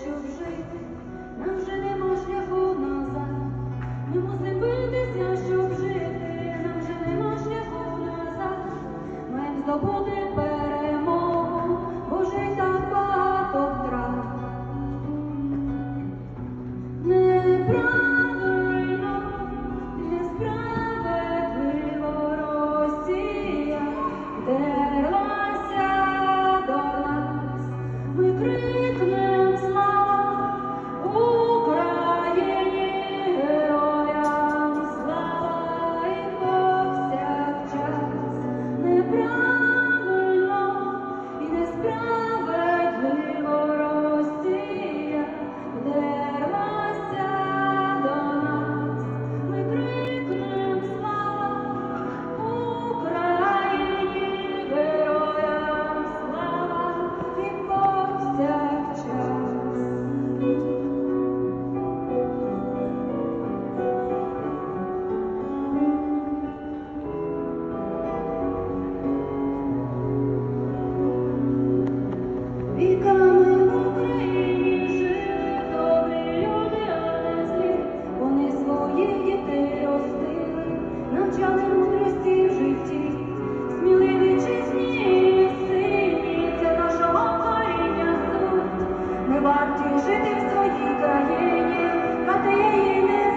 щоб жити, нам вже нема шляху назад, ми мусимо битися, щоб жити, нам вже нема шляху назад, маємо здобути. варті жити в своїй країні, а ти її не.